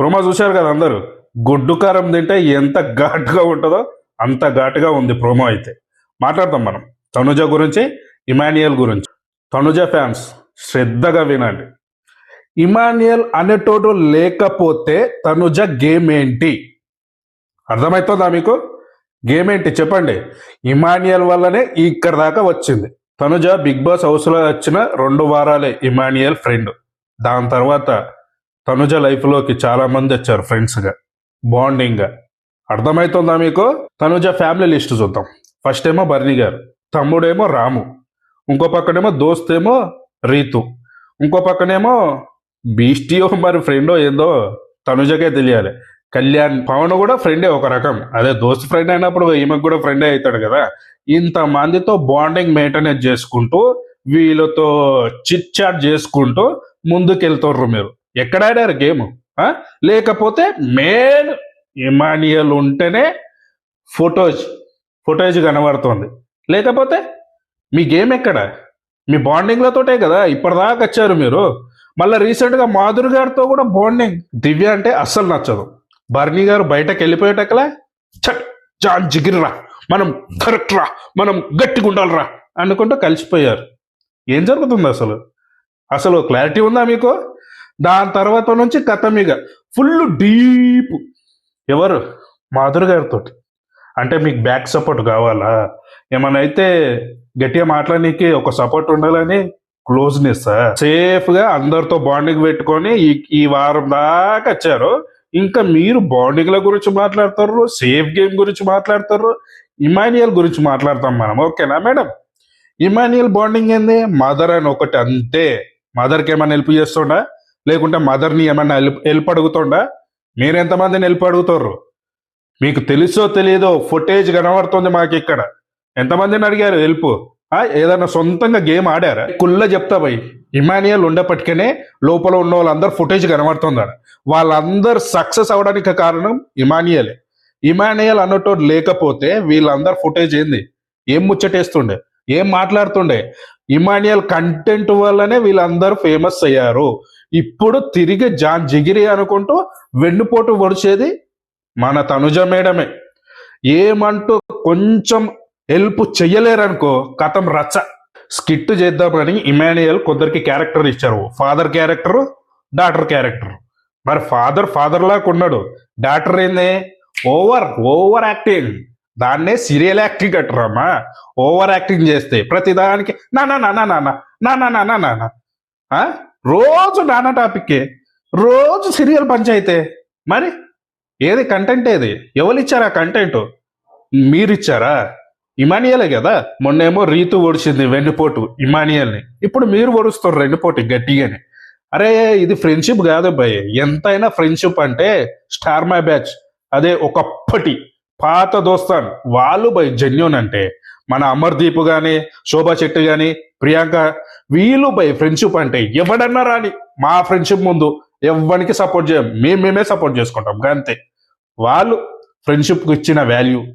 Promo చూశారు కదా అందరూ? గుడ్డు కారం తింటే ఎంత ఘాటుగా ఉంటుందో అంత ఘాటుగా ఉంది ప్రోమో అయితే. మాట్లాడతాం మనం. తనుజ గురించి ఇమాన్యుయల్ గురించి. తనుజ ఫ్యాన్స్ శ్రద్ధగా వినండి. ఇమాన్యుయల్ అనేటోడు లేకపోతే తనుజ గేమ్ ఏంటి అర్థమవుతుందా మీకు? గేమ్ ఏంటి చెప్పండి. ఇమాన్యుయల్ వల్లనే ఇక్కడ దాకా వచ్చింది. తనుజ బిగ్ బాస్ హౌస్లో వచ్చిన రెండు వారాలే ఇమాన్యుయల్ ఫ్రెండ్. దాని తర్వాత తనుజ లైఫ్లోకి చాలామంది వచ్చారు ఫ్రెండ్స్గా బాండింగ్గా అర్థమవుతుందా మీకు? తనుజ ఫ్యామిలీ లిస్ట్ చూద్దాం. ఫస్ట్ ఏమో బర్ని గారు తమ్ముడేమో రాము ఇంకో పక్కనేమో దోస్త్ ఏమో రీతు ఇంకో పక్కనేమో బీస్టియో మరి ఫ్రెండో ఏందో తనుజకే తెలియాలి. కళ్యాణ్ పవన్ కూడా ఫ్రెండే ఒక రకం. అదే దోస్త్ ఫ్రెండ్ అయినప్పుడు ఈమెకు కూడా ఫ్రెండే అవుతాడు కదా. ఇంత మందితో బాండింగ్ మెయింటెనెన్స్ చేసుకుంటూ వీళ్ళతో చిట్ చాట్ చేసుకుంటూ ముందుకెళ్తారు మీరు. ఎక్కడ ఆడారు గేమ్ లేకపోతే మెయిన్ ఇమానియల్ ఉంటేనే ఫొటోజ్ ఫొటోజ్ కనబడుతుంది. లేకపోతే మీ గేమ్ ఎక్కడ? మీ బాండింగ్లతోటే కదా ఇప్పటిదాకా వచ్చారు మీరు. మళ్ళీ రీసెంట్గా మాధురి గారితో కూడా బాండింగ్ దివ్య అంటే అస్సలు నచ్చదు. బర్నీ గారు బయటకు వెళ్ళిపోయేటక్కలే చట్ జాన్ జిగిర్రా మనం కరెక్ట్ రా మనం గట్టిగా ఉండాలిరా అనుకుంటూ కలిసిపోయారు. ఏం జరుగుతుంది అసలు? అసలు క్లారిటీ ఉందా మీకు? దాని తర్వాత నుంచి కథ మీద ఫుల్ డీప్ ఎవరు? మాధురి గారితో అంటే మీకు బ్యాక్ సపోర్ట్ కావాలా? ఏమైనా అయితే గట్టిగా మాట్లాడనీకి ఒక సపోర్ట్ ఉండాలని క్లోజ్నెస్ సేఫ్గా అందరితో బాండింగ్ పెట్టుకొని ఈ ఈ వారం దాకా వచ్చారు. ఇంకా మీరు బాండింగ్ల గురించి మాట్లాడతారు సేఫ్ గేమ్ గురించి మాట్లాడతారు ఇమానియల్ గురించి మాట్లాడతాం మనం. ఓకేనా మేడం? ఇమానియల్ బాండింగ్ ఏంది? మదర్ అని ఒకటి అంతే. మదర్కి ఏమైనా హెల్ప్ చేస్తుండా? లేకుంటే మదర్ని ఏమైనా హెల్ప్ హెల్ప్ అడుగుతుండా? మీరు ఎంతమందిని హెల్ప్ అడుగుతారు? మీకు తెలుసో తెలియదో ఫుటేజ్ కనబడుతుంది మాకు ఇక్కడ ఎంతమందిని అడిగారు హెల్ప్? ఏదైనా సొంతంగా గేమ్ ఆడారా? కుల్ల చెప్తా పోయి ఇమానియల్ ఉండేప్పటికనే లోపల ఉన్న వాళ్ళందరూ ఫుటేజ్ కనబడుతుందాడు వాళ్ళందరూ సక్సెస్ అవడానికి కారణం ఇమానియలే. ఇమానియల్ అన్నట్టు లేకపోతే వీళ్ళందరు ఫుటేజ్ ఏంది? ఏం ముచ్చటేస్తుండే? ఏం మాట్లాడుతుండే? ఇమానియల్ కంటెంట్ వల్లనే వీళ్ళందరూ ఫేమస్ అయ్యారు. ఇప్పుడు తిరిగి జాన్ జిగిరి అనుకుంటూ వెన్నుపోటు పొడిచేది మన తనుజ మేడమే. ఏమంటూ కొంచెం హెల్ప్ చెయ్యలేరనుకో కథం రచ్చ. స్కిట్ చేద్దామని ఇమానియల్ కొందరికి క్యారెక్టర్ ఇచ్చారు. ఫాదర్ క్యారెక్టర్ డాటర్ క్యారెక్టర్ మరి ఫాదర్ ఫాదర్ లాగా ఉన్నాడు. డాటర్ ఏంది? ఓవర్ ఓవర్ యాక్టింగ్ దాన్నే సీరియల్ యాక్టింగ్ అంటారమ్మా ఓవర్ యాక్టింగ్ చేస్తే ప్రతిదానికి నా నా నా నా నా నా నా నా నా నా రోజు నానా టాపిక్కే రోజు సీరియల్ పంచాయితే మరి ఏది కంటెంట్ ఏది ఎవరు ఇచ్చారా కంటెంట్ మీరు ఇచ్చారా ఇమానియలే కదా మొన్నేమో రీతు ఒడిచింది వెన్నుపోటు ఇమానియల్ని ఇప్పుడు మీరు ఒడుస్తారు రెండుపోటు గట్టిగానే అరే ఇది ఫ్రెండ్షిప్ కాదు భయ్ ఎంతైనా ఫ్రెండ్షిప్ అంటే స్టార్ మై బ్యాచ్ అదే ఒకప్పటి పాత దోస్తాన్. వాళ్ళు బై జెన్యున్ అంటే మన అమర్దీప్ గాని శోభా చెట్టు గాని ప్రియాంక వీళ్ళు బై ఫ్రెండ్షిప్ అంటే ఎవడన్నా రాని మా ఫ్రెండ్షిప్ ముందు ఎవరికి సపోర్ట్ చేయం. మేము మేమే సపోర్ట్ చేసుకుంటాం. అంతే వాళ్ళు ఫ్రెండ్షిప్కి ఇచ్చిన వాల్యూ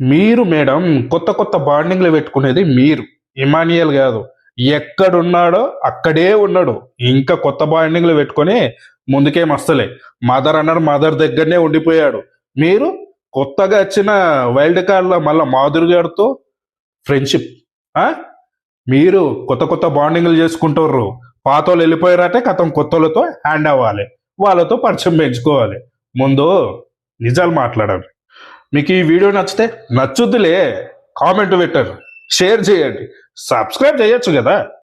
మీరు మేడం కొత్త కొత్త బాండింగ్లు పెట్టుకునేది మీరు. ఇమానియల్ కాదు. ఎక్కడున్నాడో అక్కడే ఉన్నాడు. ఇంకా కొత్త బాండింగ్లు పెట్టుకొని ముందుకేం వస్తలే మదర్ అన్నారు మదర్ దగ్గరనే ఉండిపోయాడు. మీరు కొత్తగా వచ్చిన వైల్డ్ కార్డ్లో మళ్ళీ మాధురి గారితో ఫ్రెండ్షిప్ మీరు కొత్త కొత్త బాండింగ్లు చేసుకుంటారు పాత వాళ్ళు వెళ్ళిపోయారంటే కథం కొత్త వాళ్ళతో హ్యాండ్ అవ్వాలి. వాళ్ళతో పరిచయం పెంచుకోవాలి. ముందు నిజాలు మాట్లాడాలి. మీకు ఈ వీడియో నచ్చితే నచ్చుద్దులే. కామెంట్ పెట్టారు షేర్ చేయండి. సబ్స్క్రైబ్ చేయొచ్చు కదా.